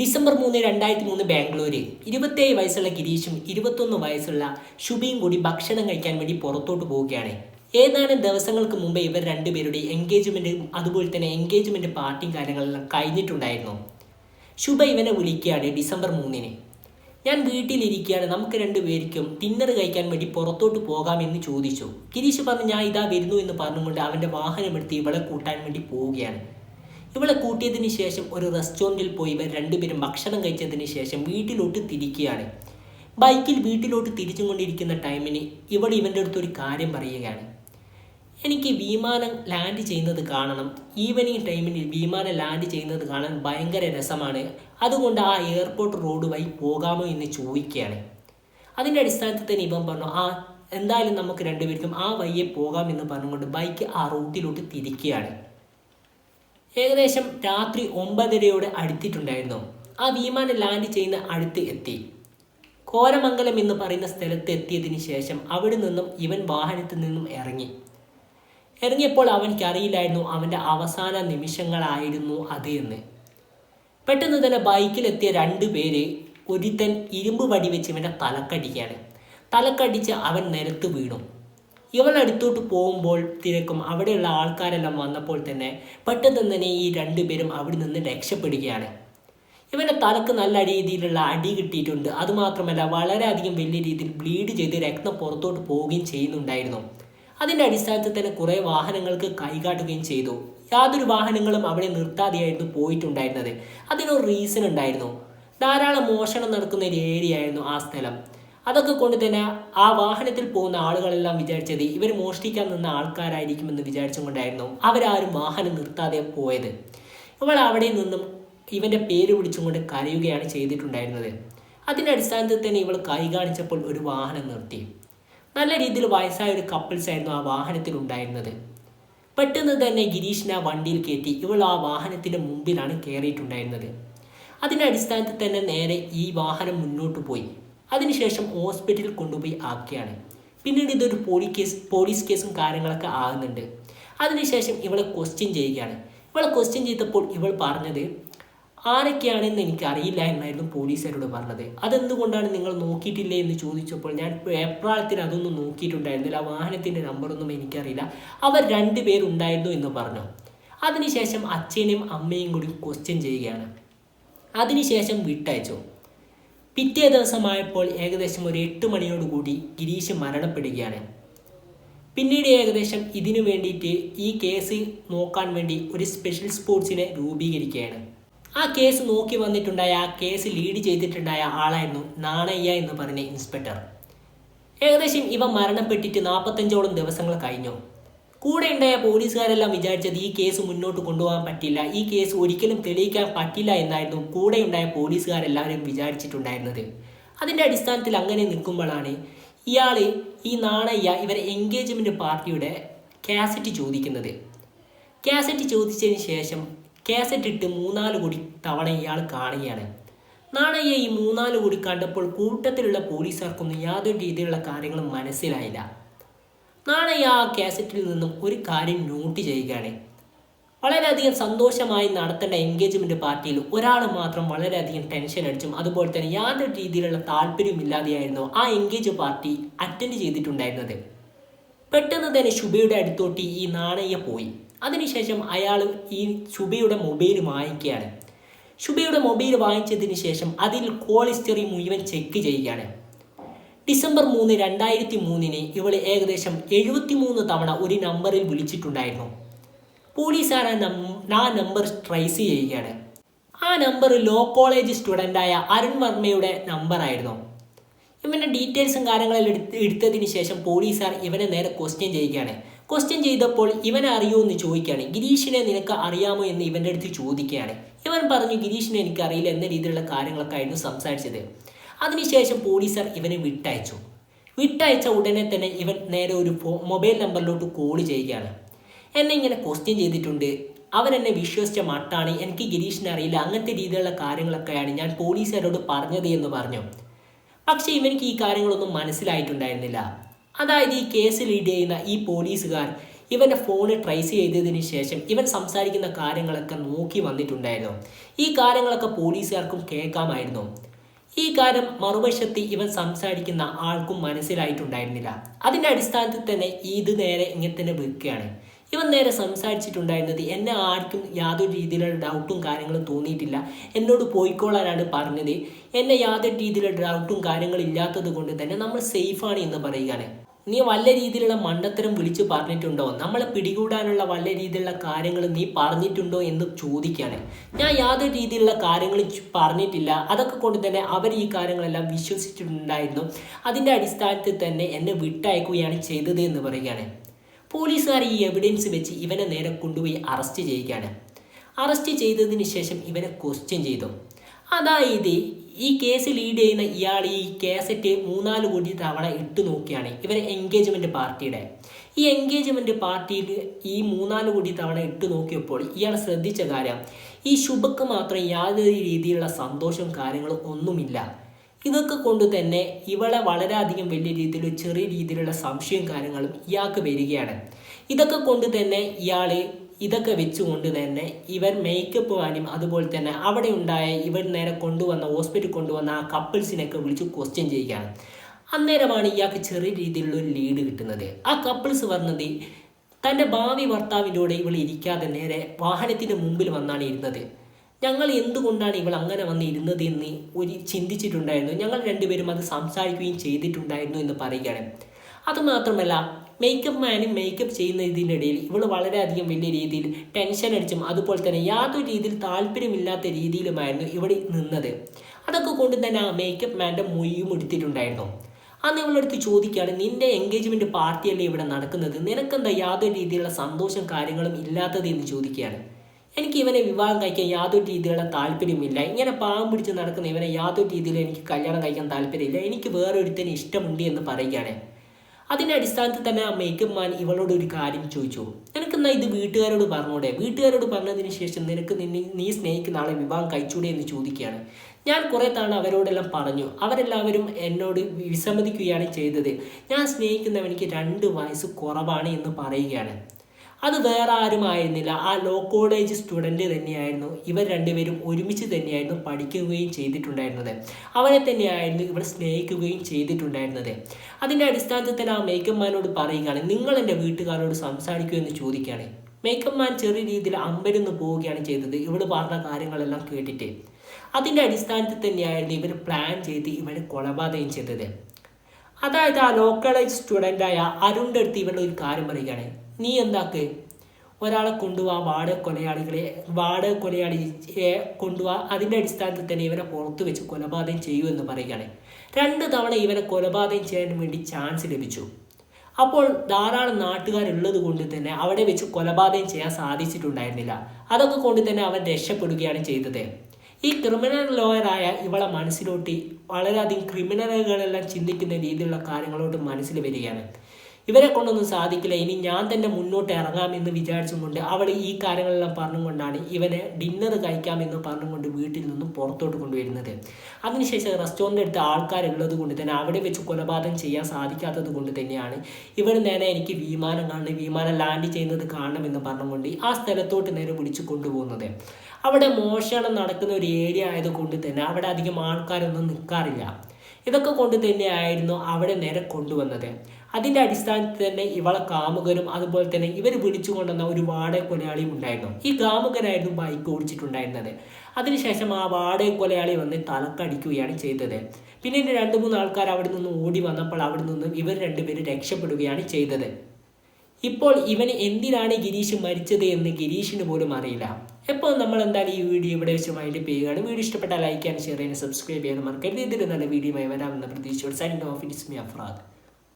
December മൂന്ന് രണ്ടായിരത്തി മൂന്ന് ബാംഗ്ലൂര്. ഇരുപത്തേഴ് വയസ്സുള്ള ഗിരീഷും ഇരുപത്തൊന്ന് വയസ്സുള്ള ശുഭിയും കൂടി ഭക്ഷണം കഴിക്കാൻ വേണ്ടി പുറത്തോട്ട് പോവുകയാണ്. ഏതാനും ദിവസങ്ങൾക്ക് മുമ്പ് ഇവർ രണ്ടുപേരുടെ എൻഗേജ്മെന്റ് അതുപോലെ തന്നെ എൻഗേജ്മെന്റ് പാർട്ടിയും കാര്യങ്ങളെല്ലാം കഴിഞ്ഞിട്ടുണ്ടായിരുന്നു. ശുഭ ഇവനെ വിളിക്കുകയാണ് ഡിസംബർ മൂന്നിന്. ഞാൻ വീട്ടിലിരിക്കുകയാണ്. നമുക്ക് രണ്ടുപേർക്കും ഡിന്നർ കഴിക്കാൻ വേണ്ടി പുറത്തോട്ട് പോകാമെന്ന് ചോദിച്ചു. ഗിരീഷ് പറഞ്ഞു ഞാൻ ഇതാ വരുന്നു എന്ന് പറഞ്ഞുകൊണ്ട് അവന്റെ വാഹനമെടുത്ത് ഇവളെ കൂട്ടാൻ വേണ്ടി പോവുകയാണ്. ഇവളെ കൂട്ടിയതിന് ശേഷം ഒരു റെസ്റ്റോറന്റിൽ പോയി ഇവർ രണ്ടുപേരും ഭക്ഷണം കഴിച്ചതിന് ശേഷം വീട്ടിലോട്ട് തിരിക്കുകയാണ്. ബൈക്കിൽ വീട്ടിലോട്ട് തിരിച്ചും കൊണ്ടിരിക്കുന്ന ടൈമിന് ഇവിടെ ഇവന്റെ അടുത്ത് ഒരു കാര്യം പറയുകയാണ്. എനിക്ക് വിമാനം ലാൻഡ് ചെയ്യുന്നത് കാണണം. ഈവനിങ് ടൈമിൽ വിമാനം ലാൻഡ് ചെയ്യുന്നത് കാണാൻ ഭയങ്കര രസമാണ്. അതുകൊണ്ട് ആ എയർപോർട്ട് റോഡ് വഴി പോകാമോ എന്ന് ചോദിക്കുകയാണ്. അതിന്റെ അടിസ്ഥാനത്തിൽ തന്നെ ഇവൻ പറഞ്ഞു ആ എന്തായാലും നമുക്ക് രണ്ടുപേർക്കും ആ വഴിയെ പോകാമെന്ന് പറഞ്ഞുകൊണ്ട് ബൈക്ക് ആ റൂട്ടിലോട്ട് തിരിക്കുകയാണ്. ഏകദേശം രാത്രി ഒമ്പതരയോടെ അടുത്തിട്ടുണ്ടായിരുന്നു. ആ വിമാനം ലാൻഡ് ചെയ്യുന്ന അടുത്ത് എത്തി. കോരമംഗലം എന്ന് പറയുന്ന സ്ഥലത്ത് എത്തിയതിന് ശേഷം അവിടെ നിന്നും ഇവൻ വാഹനത്തിൽ നിന്നും ഇറങ്ങി. ഇറങ്ങിയപ്പോൾ അവൻക്ക് അറിയില്ലായിരുന്നു അവന്റെ അവസാന നിമിഷങ്ങളായിരുന്നു അത് എന്ന്. പെട്ടെന്ന് തന്നെ ബൈക്കിലെത്തിയ രണ്ട് പേര് ഒരുത്തൻ ഇരുമ്പ് വടി വെച്ച് ഇവന്റെ തലക്കടിക്കുകയാണ്. തലക്കടിച്ച് അവൻ നിലത്ത് വീണു. ഇവൾ അടുത്തോട്ട് പോകുമ്പോൾ തിരക്കും. അവിടെയുള്ള ആൾക്കാരെല്ലാം വന്നപ്പോൾ തന്നെ പെട്ടെന്ന് തന്നെ ഈ രണ്ടുപേരും അവിടെ നിന്ന് രക്ഷപ്പെടുകയാണ്. ഇവന്റെ തലക്ക് നല്ല രീതിയിലുള്ള അടി കിട്ടിയിട്ടുണ്ട്. അതുമാത്രമല്ല വളരെയധികം വലിയ രീതിയിൽ ബ്ലീഡ് ചെയ്ത് രക്തം പുറത്തോട്ട് പോവുകയും ചെയ്യുന്നുണ്ടായിരുന്നു. അതിന്റെ അടിസ്ഥാനത്തിൽ തന്നെ കുറേ വാഹനങ്ങൾക്ക് കൈകാട്ടുകയും ചെയ്തു. യാതൊരു വാഹനങ്ങളും അവിടെ നിർത്താതെയായിരുന്നു പോയിട്ടുണ്ടായിരുന്നത്. അതിനൊരു റീസൺ ഉണ്ടായിരുന്നു. ധാരാളം മോഷണം നടക്കുന്ന ഒരു ഏരിയ ആയിരുന്നു ആ സ്ഥലം. അതൊക്കെ കൊണ്ട് തന്നെ ആ വാഹനത്തിൽ പോകുന്ന ആളുകളെല്ലാം വിചാരിച്ചത് ഇവർ മോഷ്ടിക്കാൻ നിന്ന ആൾക്കാരായിരിക്കുമെന്ന് വിചാരിച്ചുകൊണ്ടായിരുന്നു അവരാരും വാഹനം നിർത്താതെ പോയത്. ഇവൾ അവിടെ നിന്നും ഇവന്റെ പേര് വിളിച്ചുകൊണ്ട് കരയുകയാണ് ചെയ്തിട്ടുണ്ടായിരുന്നത്. അതിന്റെ അടിസ്ഥാനത്തിൽ തന്നെ ഇവൾ കൈ കാണിച്ചപ്പോൾ ഒരു വാഹനം നിർത്തി. നല്ല രീതിയിൽ വയസ്സായ ഒരു കപ്പിൾസ് ആയിരുന്നു ആ വാഹനത്തിൽ ഉണ്ടായിരുന്നത്. പെട്ടെന്ന് തന്നെ ഗിരീഷിനെ ആ വണ്ടിയിൽ കയറ്റി ഇവൾ ആ വാഹനത്തിന്റെ മുമ്പിലാണ് കയറിയിട്ടുണ്ടായിരുന്നത്. അതിന്റെ അടിസ്ഥാനത്തിൽ തന്നെ നേരെ ഈ വാഹനം മുന്നോട്ട് പോയി. അതിനുശേഷം ഹോസ്പിറ്റലിൽ കൊണ്ടുപോയി ആക്കുകയാണ്. പിന്നീട് ഇതൊരു പോലീസ് കേസ് പോലീസ് കേസും കാര്യങ്ങളൊക്കെ ആകുന്നുണ്ട്. അതിനുശേഷം ഇവളെ ക്വസ്റ്റ്യൻ ചെയ്യുകയാണ്. ഇവളെ ക്വസ്റ്റ്യൻ ചെയ്തപ്പോൾ ഇവൾ പറഞ്ഞത് ആരൊക്കെയാണെന്ന് എനിക്ക് അറിയില്ല എന്നായിരുന്നു പോലീസുകാരോട് പറഞ്ഞത്. അതെന്തുകൊണ്ടാണ് നിങ്ങൾ നോക്കിയിട്ടില്ലേ എന്ന് ചോദിച്ചപ്പോൾ ഞാൻ ഏപ്രാളത്തിൽ അതൊന്നും നോക്കിയിട്ടുണ്ടായിരുന്നില്ല. ആ വാഹനത്തിന്റെ നമ്പറൊന്നും എനിക്കറിയില്ല. അവർ രണ്ട് പേരുണ്ടായിരുന്നു എന്ന് പറഞ്ഞു. അതിനുശേഷം അച്ഛനെയും അമ്മയും കൂടി ക്വസ്റ്റ്യൻ ചെയ്യുകയാണ്. അതിനുശേഷം വിട്ടയച്ചു. പിറ്റേ ദിവസമായപ്പോൾ ഏകദേശം ഒരു എട്ട് മണിയോടുകൂടി ഗിരീഷ് മരണപ്പെടുകയാണ്. പിന്നീട് ഏകദേശം ഇതിനു വേണ്ടിയിട്ട് ഈ കേസ് നോക്കാൻ വേണ്ടി ഒരു സ്പെഷ്യൽ സ്പോർട്സിനെ രൂപീകരിക്കുകയാണ്. ആ കേസ് നോക്കി വന്നിട്ടുണ്ടായ ആ കേസ് ലീഡ് ചെയ്തിട്ടുണ്ടായ ആളായിരുന്നു നാണയ്യ എന്ന് പറഞ്ഞ ഇൻസ്പെക്ടർ ഏകദേശം ഇവ മരണപ്പെട്ടിട്ട് നാൽപ്പത്തഞ്ചോളം ദിവസങ്ങൾ കഴിഞ്ഞു. കൂടെ ഉണ്ടായ പോലീസുകാരെല്ലാം വിചാരിച്ചത് ഈ കേസ് മുന്നോട്ട് കൊണ്ടുപോകാൻ പറ്റില്ല. ഈ കേസ് ഒരിക്കലും തെളിയിക്കാൻ പറ്റില്ല എന്നായിരുന്നു കൂടെ ഉണ്ടായ പോലീസുകാരെല്ലാവരും വിചാരിച്ചിട്ടുണ്ടായിരുന്നത്. അതിന്റെ അടിസ്ഥാനത്തിൽ അങ്ങനെ നിൽക്കുമ്പോഴാണ് ഇയാൾ ഈ നാണയ്യ ഇവരെ എൻഗേജ്മെന്റ് പാർട്ടിയുടെ കാസറ്റ് ചോദിക്കുന്നത്. കാസറ്റ് ചോദിച്ചതിന് ശേഷം കാസറ്റ് ഇട്ട് മൂന്നാൽ കൂടി തവണ ഇയാൾ കാണുകയാണ്. നാണയ്യ ഈ മൂന്നാൽ കൂടി കണ്ടപ്പോൾ കൂട്ടത്തിലുള്ള പോലീസുകാർക്കൊന്നും യാതൊരു രീതിയിലുള്ള കാര്യങ്ങളും മനസ്സിലായില്ല. നാണയ്യ ആ കാസറ്റിൽ നിന്നും ഒരു കാര്യം നോട്ട് ചെയ്യുകയാണ്. വളരെയധികം സന്തോഷമായി നടത്തേണ്ട എൻഗേജ്മെന്റ് പാർട്ടിയിൽ ഒരാൾ മാത്രം വളരെയധികം ടെൻഷൻ അടിച്ചും അതുപോലെ തന്നെ യാതൊരു രീതിയിലുള്ള താല്പര്യമില്ലാതെയായിരുന്നു ആ എൻഗേജ് പാർട്ടി അറ്റൻഡ് ചെയ്തിട്ടുണ്ടായിരുന്നത്. പെട്ടെന്ന് തന്നെ ശുഭയുടെ അടുത്തോട്ട് ഈ നാണയ്യ പോയി. അതിനുശേഷം അയാൾ ഈ ശുഭയുടെ മൊബൈൽ വാങ്ങിക്കുകയാണ്. ശുഭയുടെ മൊബൈൽ വാങ്ങിച്ചതിന് ശേഷം അതിൽ കോൾ ഹിസ്റ്ററി മുഴുവൻ ചെക്ക് ചെയ്യുകയാണ്. ഡിസംബർ മൂന്ന് രണ്ടായിരത്തി മൂന്നിന് ഇവൾ ഏകദേശം എഴുപത്തിമൂന്ന് തവണ ഒരു നമ്പറിൽ വിളിച്ചിട്ടുണ്ടായിരുന്നു. പോലീസുകാർ ആ നമ്പർ ട്രേസ് ചെയ്യുകയാണ്. ആ നമ്പർ ലോ കോളേജ് സ്റ്റുഡന്റായ അരുൺ വർമ്മയുടെ നമ്പറായിരുന്നു ഇവന്റെ ഡീറ്റെയിൽസും കാര്യങ്ങളെല്ലാം എടുത്ത് എടുത്തതിന് ശേഷം പോലീസാർ ഇവനെ നേരെ ക്വസ്റ്റ്യൻ ചെയ്യുകയാണ്. ക്വസ്റ്റ്യൻ ചെയ്തപ്പോൾ ഇവനെ അറിയോ എന്ന് ചോദിക്കുകയാണ്. ഗിരീഷിനെ നിനക്ക് അറിയാമോ എന്ന് ഇവന്റെ അടുത്ത് ചോദിക്കുകയാണ്. ഇവൻ പറഞ്ഞു ഗിരീഷിനെ എനിക്കറിയില്ല. എന്ന രീതിയിലുള്ള കാര്യങ്ങളൊക്കെ ആയിരുന്നു സംസാരിച്ചത്. അതിനുശേഷം പോലീസുകാർ ഇവനെ വിട്ടയച്ചു. വിട്ടയച്ച ഉടനെ തന്നെ ഇവൻ നേരെ ഒരു മൊബൈൽ നമ്പറിലോട്ട് കോൾ ചെയ്യുകയാണ്. എന്നെ ഇങ്ങനെ ക്വസ്റ്റ്യൻ ചെയ്തിട്ടുണ്ട്. അവൻ എന്നെ വിശ്വസിച്ച മട്ടാണ്. എനിക്ക് ഗിരീഷിനെ അറിയില്ല. അങ്ങനത്തെ രീതിയിലുള്ള കാര്യങ്ങളൊക്കെയാണ് ഞാൻ പോലീസുകാരോട് പറഞ്ഞത് എന്ന് പറഞ്ഞു. പക്ഷേ ഇവനിക്ക് ഈ കാര്യങ്ങളൊന്നും മനസ്സിലായിട്ടുണ്ടായിരുന്നില്ല. അതായത് ഈ കേസ് ലീഡ് ചെയ്യുന്ന ഈ പോലീസുകാർ ഇവന്റെ ഫോൺ ട്രേസ് ചെയ്തതിന് ശേഷം ഇവൻ സംസാരിക്കുന്ന കാര്യങ്ങളൊക്കെ നോക്കി വന്നിട്ടുണ്ടായിരുന്നു. ഈ കാര്യങ്ങളൊക്കെ പോലീസുകാർക്കും കേൾക്കാമായിരുന്നു. ഈ കാര്യം മറുവശത്ത് ഇവൻ സംസാരിക്കുന്ന ആൾക്കും മനസ്സിലായിട്ടുണ്ടായിരുന്നില്ല. അതിന്റെ അടിസ്ഥാനത്തിൽ തന്നെ ഇത് നേരെ ഇങ്ങനെ തന്നെ വെക്കുകയാണ്. ഇവൻ നേരെ സംസാരിച്ചിട്ടുണ്ടായിരുന്നത് എന്നെ ആർക്കും യാതൊരു രീതിയിലുള്ള ഡൗട്ടും കാര്യങ്ങളും തോന്നിയിട്ടില്ല. എന്നോട് പോയിക്കോളാനാണ് പറഞ്ഞത്. എന്നെ യാതൊരു രീതിയിലുള്ള ഡൗട്ടും കാര്യങ്ങളും ഇല്ലാത്തത് കൊണ്ട് തന്നെ നമ്മൾ സേഫാണ് എന്ന് പറയുകയാണ്. നീ വല്ല രീതിയിലുള്ള മണ്ടത്തരം വിളിച്ചു പറഞ്ഞിട്ടുണ്ടോ? നമ്മളെ പിടികൂടാനുള്ള വല്ല രീതിയിലുള്ള കാര്യങ്ങൾ നീ പറഞ്ഞിട്ടുണ്ടോ എന്ന് ചോദിക്കുകയാണ്. ഞാൻ യാതൊരു രീതിയിലുള്ള കാര്യങ്ങൾ പറഞ്ഞിട്ടില്ല. അതൊക്കെ കൊണ്ട് തന്നെ അവർ ഈ കാര്യങ്ങളെല്ലാം വിശ്വസിച്ചിട്ടുണ്ടായിരുന്നു. അതിന്റെ അടിസ്ഥാനത്തിൽ തന്നെ എന്നെ വിട്ടയക്കുകയാണ് ചെയ്തത് എന്ന് പറയുകയാണ്. പോലീസുകാർ ഈ എവിഡൻസ് വെച്ച് ഇവനെ നേരെ കൊണ്ടുപോയി അറസ്റ്റ് ചെയ്യുകയാണ്. അറസ്റ്റ് ചെയ്തതിന് ശേഷം ഇവനെ ക്വസ്റ്റ്യൻ ചെയ്തു. അതായത് ഈ കേസ് ലീഡ് ചെയ്യുന്ന ഇയാൾ ഈ കേസറ്റ് മൂന്നാൽ കോടി തവണ ഇട്ടു നോക്കിയാണ് ഇവരെ എൻഗേജ്മെന്റ് പാർട്ടിയുടെ. ഈ എൻഗേജ്മെന്റ് പാർട്ടിയിൽ ഈ മൂന്നാൽ കോടി തവണ ഇട്ടു നോക്കിയപ്പോൾ ഇയാൾ ശ്രദ്ധിച്ച കാര്യം ഈ ശുഭക്ക് മാത്രം യാതൊരു രീതിയിലുള്ള സന്തോഷവും കാര്യങ്ങളും ഒന്നുമില്ല. ഇതൊക്കെ കൊണ്ട് തന്നെ ഇവളെ വളരെയധികം വലിയ രീതിയിൽ ചെറിയ രീതിയിലുള്ള സംശയവും കാര്യങ്ങളും ഇയാൾക്ക് വരികയാണ്. ഇതൊക്കെ കൊണ്ട് തന്നെ ഇയാൾ ഇതൊക്കെ വെച്ചുകൊണ്ട് തന്നെ ഇവർ മേക്കപ്പ് വാനും അതുപോലെ തന്നെ അവിടെ ഉണ്ടായ ഇവർ നേരെ കൊണ്ടുവന്ന ഹോസ്പിറ്റലിൽ കൊണ്ടുവന്ന ആ കപ്പിൾസിനെയൊക്കെ വിളിച്ച് ക്വസ്റ്റ്യൻ ചെയ്യുകയാണ്. അന്നേരമാണ് ഇയാൾക്ക് ചെറിയ രീതിയിലുള്ള ഒരു ലീഡ് കിട്ടുന്നത്. ആ കപ്പിൾസ് പറഞ്ഞത് തന്റെ ഭാവി ഭർത്താവിന്റെ കൂടെ ഇവൾ ഇരിക്കാതെ നേരെ വാഹനത്തിന്റെ മുമ്പിൽ വന്നാണ് ഇരുന്നത്. ഞങ്ങൾ എന്തുകൊണ്ടാണ് ഇവൾ അങ്ങനെ വന്നിരുന്നത് എന്ന് ഒരു ചിന്തിച്ചിട്ടുണ്ടായിരുന്നു. ഞങ്ങൾ രണ്ടുപേരും അത് സംസാരിക്കുകയും ചെയ്തിട്ടുണ്ടായിരുന്നു എന്ന് പറയുകയാണ്. അതുമാത്രമല്ല മേക്കപ്പ് മാനും മേക്കപ്പ് ചെയ്യുന്ന ഇതിനിടയിൽ ഇവൾ വളരെയധികം വലിയ രീതിയിൽ ടെൻഷൻ അടിച്ചും അതുപോലെ തന്നെ യാതൊരു രീതിയിൽ താല്പര്യമില്ലാത്ത രീതിയിലുമായിരുന്നു ഇവിടെ നിന്നത്. അതൊക്കെ കൊണ്ട് തന്നെ ആ മേക്കപ്പ് മാന്റെ മൊയ്യും എടുത്തിട്ടുണ്ടായിരുന്നു. അന്ന് ഇവളടുത്ത് ചോദിക്കുകയാണ് നിന്റെ എൻഗേജ്മെന്റ് പാർട്ടിയല്ലേ ഇവിടെ നടക്കുന്നത്? നിനക്കെന്താ യാതൊരു രീതിയിലുള്ള സന്തോഷം കാര്യങ്ങളും ഇല്ലാത്തത്? എന്ന് ചോദിക്കുകയാണ്. എനിക്ക് ഇവനെ വിവാഹം കഴിക്കാൻ യാതൊരു രീതിയിലുള്ള താല്പര്യമില്ല. ഇങ്ങനെ പാവം പിടിച്ച് നടക്കുന്ന ഇവനെ യാതൊരു രീതിയിലും എനിക്ക് കല്യാണം കഴിക്കാൻ താല്പര്യമില്ല. എനിക്ക് വേറൊരുത്തന് ഇഷ്ടമുണ്ട് എന്ന് പറയുകയാണ്. അതിന്റെ അടിസ്ഥാനത്തിൽ തന്നെ ആ മേക്കപ്പ് മാൻ ഇവളോട് ഒരു കാര്യം ചോദിച്ചു. നിനക്കെന്നാ ഇത് വീട്ടുകാരോട് പറഞ്ഞൂടെ? വീട്ടുകാരോട് പറഞ്ഞതിന് ശേഷം നിനക്ക് നിന്നെ നീ സ്നേഹിക്കുന്ന ആളെ വിവാഹം കഴിച്ചൂടെ എന്ന് ചോദിക്കുകയാണ്. ഞാൻ കുറേ തവണ അവരോടെല്ലാം പറഞ്ഞു. അവരെല്ലാവരും എന്നോട് വിസമ്മതിക്കുകയാണ് ചെയ്തത്. ഞാൻ സ്നേഹിക്കുന്നവനിക്ക് രണ്ട് വയസ്സ് കുറവാണ് എന്ന് പറയുകയാണ്. അത് വേറെ ആരും ആയിരുന്നില്ല. ആ ലോ കോളേജ് സ്റ്റുഡന്റ് തന്നെയായിരുന്നു. ഇവർ രണ്ടുപേരും ഒരുമിച്ച് തന്നെയായിരുന്നു പഠിക്കുകയും ചെയ്തിട്ടുണ്ടായിരുന്നത്. അവനെ തന്നെയായിരുന്നു ഇവർ സ്നേഹിക്കുകയും ചെയ്തിട്ടുണ്ടായിരുന്നത്. അതിന്റെ അടിസ്ഥാനത്തിൽ ആ മേക്കപ്പ് മാനോട് പറയുകയാണ് നിങ്ങൾ എന്റെ വീട്ടുകാരോട് സംസാരിക്കൂ എന്ന് ചോദിക്കുകയാണ്. മേക്കപ്പ് മാൻ ചെറിയ രീതിയിൽ അമ്പരന്ന് പോവുകയാണ് ചെയ്തത്. ഇവിടെ പറഞ്ഞ കാര്യങ്ങളെല്ലാം കേട്ടിട്ട്. അതിന്റെ അടിസ്ഥാനത്തിൽ തന്നെയായിരുന്നു ഇവർ പ്ലാൻ ചെയ്ത് ഇവരെ കൊലപാതകം ചെയ്തത്. അതായത് ആ ലോ കോളേജ് സ്റ്റുഡന്റായ അരുണിന്റെ അടുത്ത് ഇവരുടെ ഒരു കാര്യം പറയുകയാണ്. നീ എന്താക്ക്? ഒരാളെ കൊണ്ടുപോവാ വാടക കൊലയാളികളെ വാടക കൊലയാളിയെ കൊണ്ടുപോവാ അതിന്റെ അടിസ്ഥാനത്തിൽ തന്നെ ഇവനെ പുറത്തു വെച്ച് കൊലപാതകം ചെയ്യൂ എന്ന് പറയുകയാണ്. രണ്ട് തവണ ഇവനെ കൊലപാതകം ചെയ്യാൻ വേണ്ടി ചാൻസ് ലഭിച്ചു. അപ്പോൾ ധാരാളം നാട്ടുകാരുള്ളത് കൊണ്ട് തന്നെ അവിടെ വെച്ച് കൊലപാതകം ചെയ്യാൻ സാധിച്ചിട്ടുണ്ടായിരുന്നില്ല. അതൊക്കെ കൊണ്ട് തന്നെ അവൻ രക്ഷപ്പെടുകയാണ് ചെയ്തത്. ഈ ക്രിമിനൽ ലോയറായ ഇവളെ മനസ്സിലോട്ട് വളരെയധികം ക്രിമിനലുകളെല്ലാം ചിന്തിക്കുന്ന രീതിയിലുള്ള കാര്യങ്ങളോട്ട് മനസ്സിൽ വരികയാണ്. ഇവരെ കൊണ്ടൊന്നും സാധിക്കില്ല. ഇനി ഞാൻ തന്നെ മുന്നോട്ട് ഇറങ്ങാമെന്ന് വിചാരിച്ചുകൊണ്ട് അവൾ ഈ കാര്യങ്ങളെല്ലാം പറഞ്ഞുകൊണ്ടാണ് ഇവനെ ഡിന്നർ കഴിക്കാമെന്ന് പറഞ്ഞുകൊണ്ട് വീട്ടിൽ നിന്നും പുറത്തോട്ട് കൊണ്ടുവരുന്നത്. അതിനുശേഷം റെസ്റ്റോറന്റ് എടുത്ത ആൾക്കാരുള്ളത് കൊണ്ട് തന്നെ അവിടെ വെച്ച് കൊലപാതകം ചെയ്യാൻ സാധിക്കാത്തത് കൊണ്ട് തന്നെയാണ് ഇവർ നേരെ എനിക്ക് വിമാനം കാണണം വിമാനം ലാൻഡ് ചെയ്യുന്നത് കാണണമെന്ന് പറഞ്ഞുകൊണ്ട് ആ സ്ഥലത്തോട്ട് നേരെ വിളിച്ചു കൊണ്ടുപോകുന്നത്. അവിടെ മോഷണം നടക്കുന്ന ഒരു ഏരിയ ആയതുകൊണ്ട് തന്നെ അവിടെ അധികം ആൾക്കാരൊന്നും നിൽക്കാറില്ല ഇതൊക്കെ കൊണ്ട് തന്നെയായിരുന്നു അവിടെ നേരെ കൊണ്ടുവന്നത്. അതിന്റെ അടിസ്ഥാനത്തിൽ തന്നെ ഇവളെ കാമുകനും അതുപോലെ തന്നെ ഇവർ വിളിച്ചു കൊണ്ടുവന്ന ഒരു വാടക കൊലയാളിയും ഉണ്ടായിരുന്നു. ഈ കാമുകനായിരുന്നു ബൈക്ക് ഓടിച്ചിട്ടുണ്ടായിരുന്നത്. അതിനുശേഷം ആ വാടക കൊലയാളി വന്ന് തലക്കടിക്കുകയാണ് ചെയ്തത്. പിന്നെ രണ്ട് മൂന്ന് ആൾക്കാർ അവിടെ നിന്ന് ഓടി വന്നപ്പോൾ അവിടെ നിന്നും ഇവർ രണ്ടുപേരും രക്ഷപ്പെടുകയാണ് ചെയ്തത്. ഇപ്പോൾ ഇവൻ എന്തിനാണ് ഗിരീഷ് മരിച്ചത് എന്ന് ഗിരീഷിന് പോലും അറിയില്ല. എപ്പോൾ നമ്മൾ എന്തായാലും ഈ വീഡിയോ ഇവിടെ വെച്ച് മൈൻഡ് ചെയ്യുകയാണ് വീഡിയോ ഇഷ്ടപ്പെട്ടാൽ ലൈക്ക് ചെയ്യാൻ ഷെയർ ചെയ്യാൻ സബ്സ്ക്രൈബ് ചെയ്യാൻ മറക്കരുത്. ഇതിൽ നല്ല വീഡിയോ വരാമെന്ന പ്രതീക്ഷയോട് sign off it's me Afrad